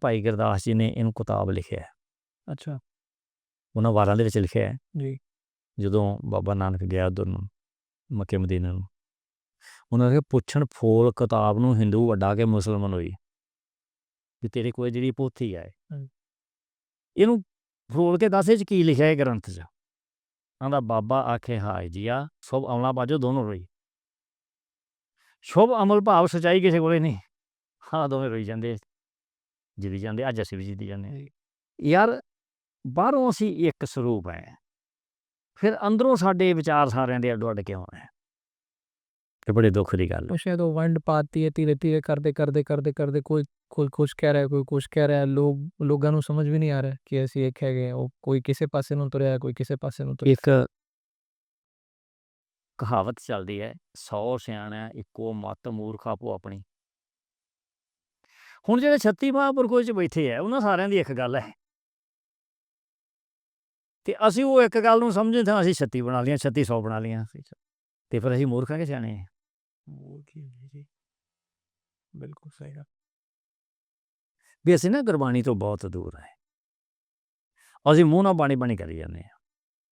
ਭਾਈ ਗੁਰਦਾਸ ਜੀ ਨੇ ਇਹਨੂੰ ਕਿਤਾਬ ਲਿਖਿਆ ਹੈ। ਅੱਛਾ। ਉਹਨਾਂ ਵਾਰਾਂ ਦੇ ਵਿੱਚ ਲਿਖਿਆ ਹੈ। ਜੀ। ਜਦੋਂ ਬਾਬਾ ਨਾਨਕ ਗਿਆ ਉਧਰ ਨੂੰ ਮੱਕੇ ਮਦੀਨੇ ਨੂੰ ਉਹਨਾਂ ਨੇ ਪੁੱਛਣ ਫੋਲ ਕਿਤਾਬ ਨੂੰ ਹਿੰਦੂ ਵੱਡਾ ਕੇ ਮੁਸਲਮਾਨ ਹੋਈ? ਵੀ ਤੇਰੇ ਕੋਲ ਜਿਹੜੀ ਪੋਥੀ ਹਾਂਜੀ। ਇਹਨੂੰ ਫਰੋਲ ਕੇ ਦੱਸ ਇਹ 'ਚ ਕੀ ਲਿਖਿਆ ਹੈ ਗ੍ਰੰਥ 'ਚ? ਆਂਦਾ ਬਾਬਾ ਆਖੇ ਹਾਏ ਜੀਆ ਸਭ ਅਮਲਾ ਬਾਜੋ ਦੋਨੋਂ ਰੋਈ। ਸ਼ੁਭ ਅਮਲ ਭਾਵ ਸਚਾਈ ਕਿਸੇ ਕੋਲੇ ਨਹੀਂ। ਹਾਂ ਦੋਵੇਂ ਰੋਈ ਜਾਂਦੇ ਜਿੱਤ ਜਾਂਦੇ ਅੱਜ ਅਸੀਂ ਵੀ ਜਿੱਤ ਜਾਂਦੇ ਯਾਰ ਬਾਹਰੋਂ ਅਸੀਂ ਇੱਕ ਸਰੂਪ ਹੈ। ਫਿਰ ਅੰਦਰੋਂ ਸਾਡੇ ਵਿਚਾਰ ਸਾਰਿਆਂ ਦੇ ਅੱਡੋ ਅੱਡ ਕਿਉਂ ਹੈ ਤੇ ਬੜੇ ਦੁੱਖ ਦੀ ਗੱਲ ਹੈ। ਸ਼ਾਇਦ ਉਹ ਵੰਡ ਪਾਤੀ ਹੈ ਧੀਰੇ ਧੀਰੇ ਕਰਦੇ ਕਰਦੇ ਕਰਦੇ ਕਰਦੇ ਕੋਈ ਕੋਈ ਕੁਝ ਕਹਿ ਰਿਹਾ ਕੋਈ ਕੁਛ ਕਹਿ ਰਿਹਾ ਲੋਕ ਲੋਕਾਂ ਨੂੰ ਸਮਝ ਵੀ ਨਹੀਂ ਆ ਰਿਹਾ ਕਿ ਅਸੀਂ ਇੱਕ ਹੈਗੇ ਉਹ ਕੋਈ ਕਿਸੇ ਪਾਸੇ ਨੂੰ ਤੁਰਿਆ ਕੋਈ ਕਿਸੇ ਪਾਸੇ ਨੂੰ ਤੁਰਿਆ। ਇੱਕ ਕਹਾਵਤ ਚੱਲਦੀ ਹੈ 100 ਸਿਆਣਾ ਇੱਕੋ ਮਤ ਮੂਰਖਾ ਪੋ ਆਪਣੀ। ਹੁਣ ਜਿਹੜੇ 36 ਮਹਾਂਪੁਰਖੋ ਚ ਬੈਠੇ ਆ ਉਹਨਾਂ ਸਾਰਿਆਂ ਦੀ ਇੱਕ ਗੱਲ ਹੈ ਤੇ ਅਸੀਂ ਉਹ ਇੱਕ ਗੱਲ ਨੂੰ ਸਮਝਦੇ ਤਾਂ ਅਸੀਂ 36 ਬਣਾ ਲੀਆਂ 36 100 ਬਣਾ ਲੀਆਂ ਤੇ ਫਿਰ ਅਸੀਂ ਮੂਰਖਾਂ ਕੇ ਸਿਆਣੇ ਆ? ਉਹ ਕੀ ਹੈ ਜੀ। ਬਿਲਕੁਲ ਸਹੀ ਗੱਲ। ਵੀ ਅਸੀਂ ਨਾ ਗੁਰਬਾਣੀ ਤੋਂ ਬਹੁਤ ਦੂਰ ਹੈ ਅਸੀਂ ਮੂੰਹ ਨਾਲ ਬਾਣੀ ਬਾਣੀ ਕਰੀ ਜਾਂਦੇ ਆ।